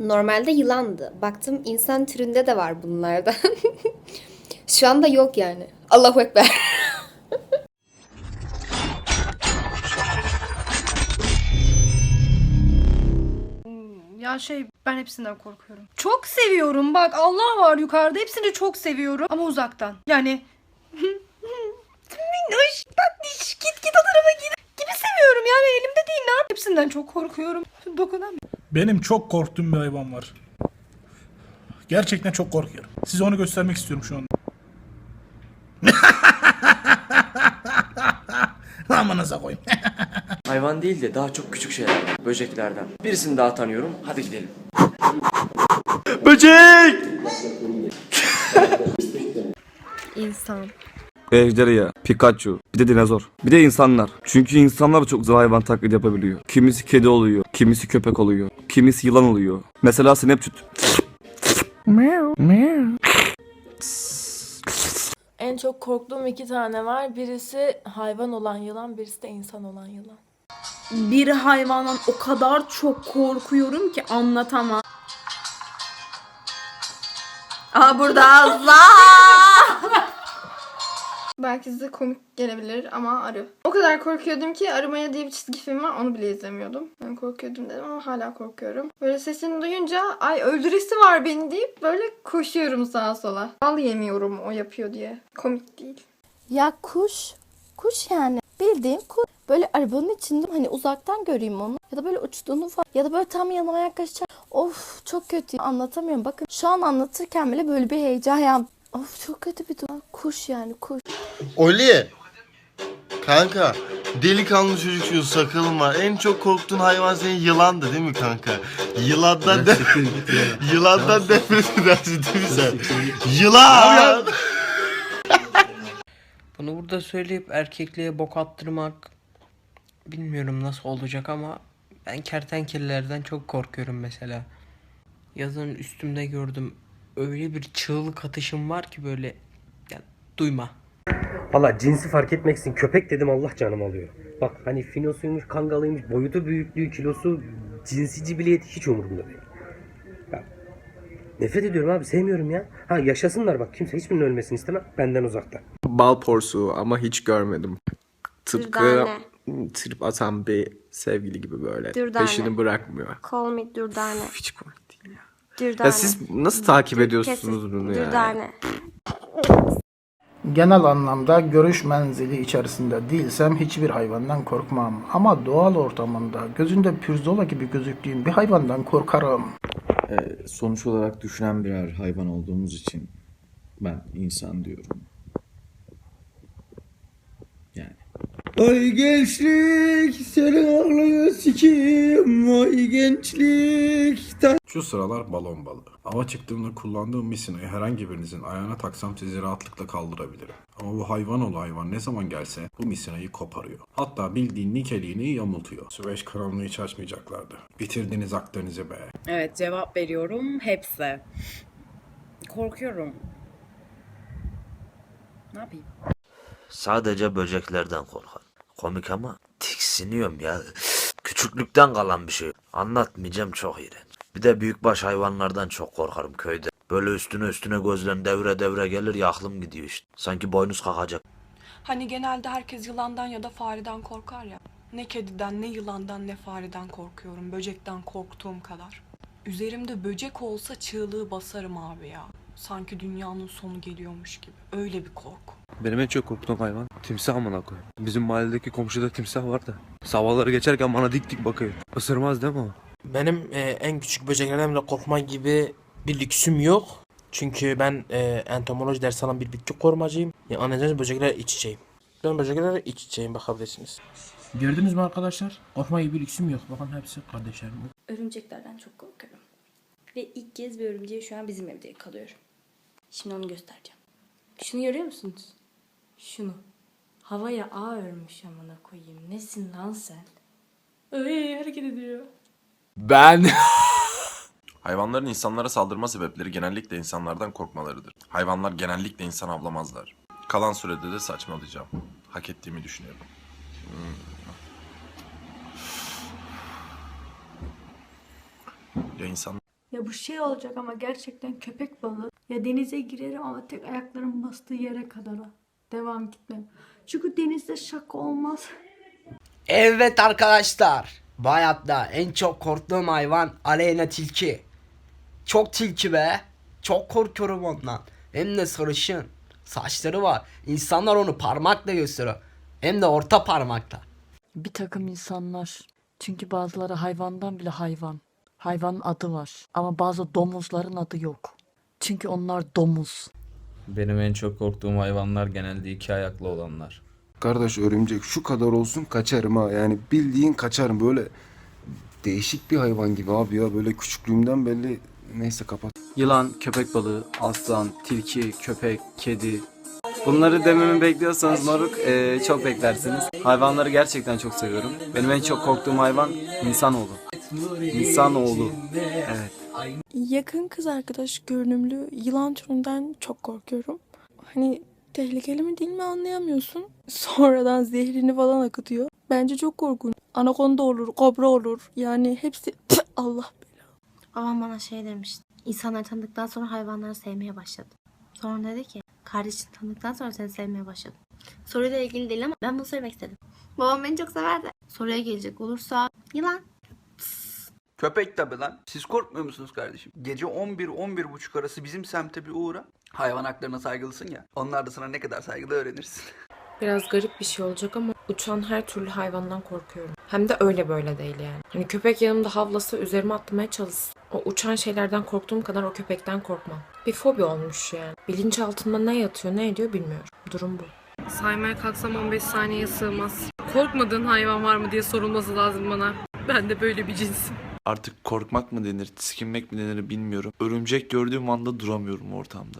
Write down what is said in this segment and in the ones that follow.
Normalde yılandı. Baktım insan türünde de var bunlardan. Şu anda yok yani. Allahu Ekber. Ya şey ben hepsinden korkuyorum. Çok seviyorum bak Allah var yukarıda hepsini çok seviyorum ama uzaktan. Yani minnoş tatlış git git o tarafa git gibi seviyorum yani elimde değil ne yap- Hepsinden çok korkuyorum. Dokunamıyorum. Benim çok korktuğum bir hayvan var. Gerçekten çok korkuyorum. Size onu göstermek istiyorum şu anda. Amanıza koyayım. Hayvan değil de daha çok küçük şeyler. Böceklerden. Birisini daha tanıyorum. Hadi gidelim. Böcek! İnsan. Ejderha, Pikachu, bir de dinozor. Bir de insanlar. Çünkü insanlar da çok güzel hayvan taklidi yapabiliyor. Kimisi kedi oluyor, kimisi köpek oluyor, kimisi yılan oluyor. Mesela Snapchat. En çok korktuğum iki tane var. Birisi hayvan olan yılan, birisi de insan olan yılan. bir hayvandan o kadar çok korkuyorum ki anlatamam. Aa burada Allah! Belki size komik gelebilir ama arı. O kadar korkuyordum ki Arımaya diye bir çizgi film var onu bile izlemiyordum. Ben korkuyordum dedim ama hala korkuyorum. Böyle sesini duyunca ay öldüresi var beni deyip böyle koşuyorum sağa sola. Al yemiyorum o yapıyor diye. Komik değil. Ya kuş, kuş yani. Bildiğin kuş. Böyle arabanın içinde hani uzaktan göreyim onu. Ya da böyle uçtuğunu falan. Ya da böyle tam yanıma yaklaşacak. Of çok kötü. Anlatamıyorum. Bakın şu an anlatırken bile böyle bir heyecan ya. Of çok kötü bir durum. Kuş yani kuş. Oli. Kanka delikanlı çocuksun sakalın var. En çok korktuğun hayvan senin yılandı değil mi kanka? Yılandan de Yılandan nefret edersin değil mi sen? Yılan! Bunu burada söyleyip erkekliğe bok attırmak bilmiyorum nasıl olacak ama ben kertenkelelerden çok korkuyorum mesela. Yazın üstümde gördüm öyle bir çığlık atışım var ki böyle yani duyma. Valla cinsi fark etmeksin köpek dedim Allah canım alıyor. Bak hani finosuymuş, kangalıymış, boyutu büyüklüğü, kilosu, cinsi cibiliyeti hiç umurumda değil. Ya, nefret ediyorum abi sevmiyorum ya. Ha yaşasınlar bak kimse hiçbirinin ölmesini istemem benden uzakta. Bal porsu ama hiç görmedim. Tıpkı Dürdane. trip atan bir sevgili gibi böyle. Dürdane. Peşini bırakmıyor. Call me Dürdane. Hiç komik değil ya. Dürdane. Ya siz nasıl takip ediyorsunuz bunu yani? Dürdane. Genel anlamda görüş menzili içerisinde değilsem hiçbir hayvandan korkmam. Ama doğal ortamında gözünde pürzola gibi gözüktüğüm bir hayvandan korkarım. sonuç olarak düşünen birer hayvan olduğumuz için ben insan diyorum. Yani. Ay gençlik seni ağlıyor sikiyim ay gençlik. Şu sıralar balon balığı. Ava çıktığımda kullandığım misinayı herhangi birinizin ayağına taksam sizi rahatlıkla kaldırabilirim. Ama bu hayvan oğlu hayvan ne zaman gelse bu misinayı koparıyor. Hatta bildiğin nikeliğini yamultuyor. Süveyş kanalını hiç açmayacaklardı. Bitirdiniz Akdeniz'i be. Evet cevap veriyorum hepsi. Korkuyorum. Ne yapayım? Sadece böceklerden korkar. Komik ama tiksiniyorum ya. Küçüklükten kalan bir şey. Anlatmayacağım çok iğrenç. Bir de büyükbaş hayvanlardan çok korkarım köyde. Böyle üstüne üstüne gözlerin devre devre gelir ya aklım gidiyor işte. Sanki boynuz kalkacak. Hani genelde herkes yılandan ya da fareden korkar ya. Ne kediden, ne yılandan, ne fareden korkuyorum. Böcekten korktuğum kadar. Üzerimde böcek olsa çığlığı basarım abi ya. Sanki dünyanın sonu geliyormuş gibi. Öyle bir korku. Benim en çok korktuğum hayvan timsah amına koyayım. Bizim mahalledeki komşuda timsah var da. Sabahları geçerken bana dik dik bakıyor. Isırmaz değil mi o? Benim e, en küçük böceklerden bile korkma gibi bir lüksüm yok. Çünkü ben e, entomoloji dersi alan bir bitki korumacıyım. Yani anlayacağınız böceklerle iç içeyim. Ben böceklerle iç içeyim bakabilirsiniz. Gördünüz mü arkadaşlar? Korkma gibi bir lüksüm yok. Bakın hepsi kardeşlerim. Örümceklerden çok korkarım. Ve ilk kez bir örümceği şu an bizim evde yakalıyorum. Şimdi onu göstereceğim. Şunu görüyor musunuz? Şunu. Havaya ağ örmüş amına koyayım. Nesin lan sen? Ay hareket ediyor. Ben Hayvanların insanlara saldırma sebepleri genellikle insanlardan korkmalarıdır. Hayvanlar genellikle insan avlamazlar. Kalan sürede de saçmalayacağım. Hak ettiğimi düşünüyorum. Hmm. Ya insan Ya bu şey olacak ama gerçekten köpek balığı. Ya denize girerim ama tek ayaklarım bastığı yere kadar. ha. Devam gitmem. Çünkü denizde şaka olmaz. Evet arkadaşlar. Bu hayatta en çok korktuğum hayvan Aleyna tilki. Çok tilki be. Çok korkuyorum ondan. Hem de sarışın. Saçları var. İnsanlar onu parmakla gösteriyor. Hem de orta parmakla. Bir takım insanlar. Çünkü bazıları hayvandan bile hayvan. Hayvanın adı var. Ama bazı domuzların adı yok. Çünkü onlar domuz. Benim en çok korktuğum hayvanlar genelde iki ayaklı olanlar. Kardeş örümcek şu kadar olsun kaçarım ha. Yani bildiğin kaçarım böyle değişik bir hayvan gibi abi ya. Böyle küçüklüğümden belli. Neyse kapat. Yılan, köpek balığı, aslan, tilki, köpek, kedi. Bunları dememi bekliyorsanız moruk eee, çok beklersiniz. Hayvanları gerçekten çok seviyorum. Benim en çok korktuğum hayvan insanoğlu. İnsanoğlu. Evet. Yakın kız arkadaş görünümlü yılan türünden çok korkuyorum. Hani tehlikeli mi değil mi anlayamıyorsun. Sonradan zehrini falan akıtıyor. Bence çok korkunç. Anakonda olur, kobra olur. Yani hepsi Allah Babam bana şey demişti. İnsanları tanıdıktan sonra hayvanları sevmeye başladım. Sonra dedi ki kardeşini tanıdıktan sonra seni sevmeye başladım. Soruyla ilgili değil ama ben bunu söylemek istedim. Babam beni çok severdi. Soruya gelecek olursa yılan. Köpek tabi lan. Siz korkmuyor musunuz kardeşim? Gece 11-11.30 arası bizim semte bir uğra. Hayvan haklarına saygılısın ya. Onlar da sana ne kadar saygılı öğrenirsin. Biraz garip bir şey olacak ama uçan her türlü hayvandan korkuyorum. Hem de öyle böyle değil yani. Hani köpek yanımda havlasa üzerime atlamaya çalışsın. O uçan şeylerden korktuğum kadar o köpekten korkmam. Bir fobi olmuş yani. Bilinçaltımda ne yatıyor ne ediyor bilmiyorum. Durum bu. Saymaya kalksam 15 saniyeye sığmaz. Korkmadığın hayvan var mı diye sorulması lazım bana. Ben de böyle bir cinsim. Artık korkmak mı denir, tiskinmek mi denir bilmiyorum. Örümcek gördüğüm anda duramıyorum ortamda.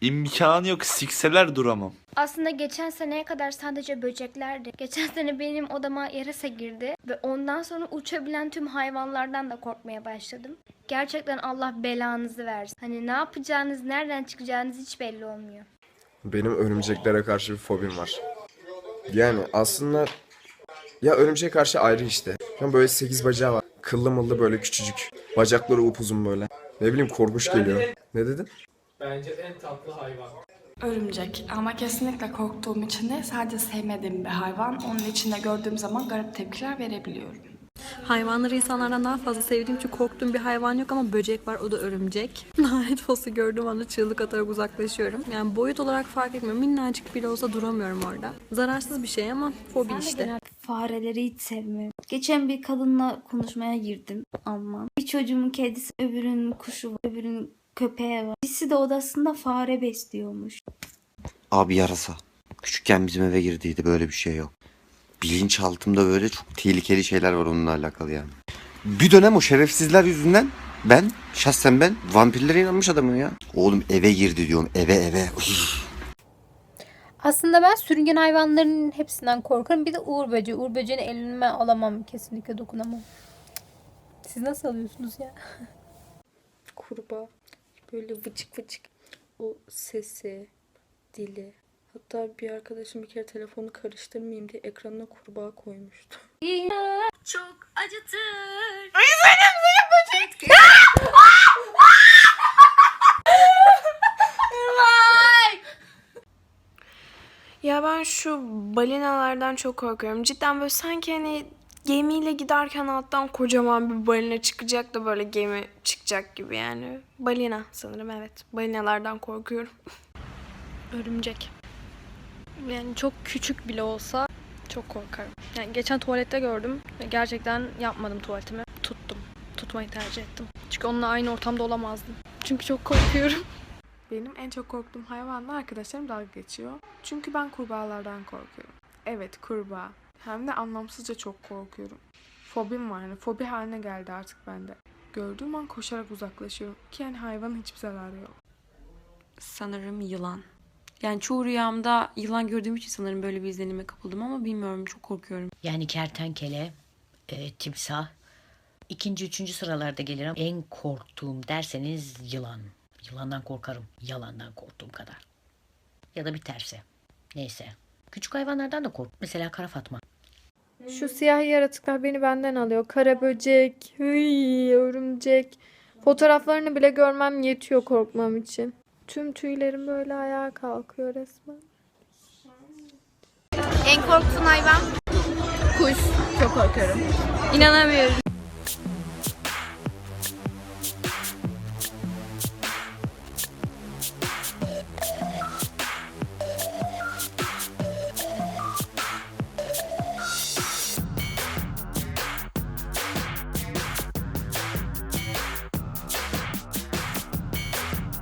İmkanı yok, sikseler duramam. Aslında geçen seneye kadar sadece böceklerdi. Geçen sene benim odama yarasa girdi ve ondan sonra uçabilen tüm hayvanlardan da korkmaya başladım. Gerçekten Allah belanızı versin. Hani ne yapacağınız, nereden çıkacağınız hiç belli olmuyor. Benim örümceklere karşı bir fobim var. Yani aslında ya örümceğe karşı ayrı işte. Şu böyle sekiz bacağı var. Kıllı mıllı böyle küçücük. Bacakları upuzun böyle. Ne bileyim korkunç geliyor. Ne dedin? Bence en tatlı hayvan. Örümcek ama kesinlikle korktuğum için de sadece sevmediğim bir hayvan. Onun içinde gördüğüm zaman garip tepkiler verebiliyorum. Hayvanları insanlardan daha fazla sevdiğim için korktuğum bir hayvan yok ama böcek var o da örümcek. Lanet olsa gördüğüm anda çığlık atarak uzaklaşıyorum. Yani boyut olarak fark etmiyor. Minnacık bile olsa duramıyorum orada. Zararsız bir şey ama fobi işte. Fareleri hiç sevmiyorum. Geçen bir kadınla konuşmaya girdim ama bir çocuğumun kedisi, öbürünün kuşu var, öbürünün köpeği var. Birisi de odasında fare besliyormuş. Abi yarasa. Küçükken bizim eve girdiydi böyle bir şey yok. Bilinçaltımda böyle çok tehlikeli şeyler var onunla alakalı yani. Bir dönem o şerefsizler yüzünden ben şahsen ben vampirlere inanmış adamım ya. Oğlum eve girdi diyorum eve eve. Aslında ben sürüngen hayvanların hepsinden korkarım. Bir de uğur böceği. Uğur böceğini elime alamam. Kesinlikle dokunamam. Siz nasıl alıyorsunuz ya? Kurbağa. Böyle vıcık vıcık. O sesi, dili. Hatta bir arkadaşım bir kere telefonu karıştırmayayım diye ekranına kurbağa koymuştu. Çok acıtır. Ay Zeynep Zeynep böcek. Ya ben şu balinalardan çok korkuyorum. Cidden böyle sanki hani gemiyle giderken alttan kocaman bir balina çıkacak da böyle gemi çıkacak gibi yani. Balina sanırım evet. Balinalardan korkuyorum. Örümcek. Yani çok küçük bile olsa çok korkarım. Yani geçen tuvalette gördüm ve gerçekten yapmadım tuvaletimi. Tuttum. Tutmayı tercih ettim. Çünkü onunla aynı ortamda olamazdım. Çünkü çok korkuyorum. Benim en çok korktuğum hayvanla arkadaşlarım dalga geçiyor. Çünkü ben kurbağalardan korkuyorum. Evet kurbağa. Hem de anlamsızca çok korkuyorum. Fobim var hani fobi haline geldi artık bende. Gördüğüm an koşarak uzaklaşıyorum. Ki yani hayvanın hiçbir zararı yok. Sanırım yılan. Yani çoğu rüyamda yılan gördüğüm için sanırım böyle bir izlenime kapıldım ama bilmiyorum çok korkuyorum. Yani kertenkele, e, timsah. ikinci, üçüncü sıralarda gelirim. En korktuğum derseniz yılan. Yılandan korkarım. Yalandan korktuğum kadar. Ya da bir tersi. Neyse. Küçük hayvanlardan da kork. Mesela kara fatma. Şu siyah yaratıklar beni benden alıyor. Kara böcek, hıy, örümcek. Fotoğraflarını bile görmem yetiyor korkmam için. Tüm tüylerim böyle ayağa kalkıyor resmen. En korktuğun hayvan? Kuş. Çok korkuyorum. İnanamıyorum.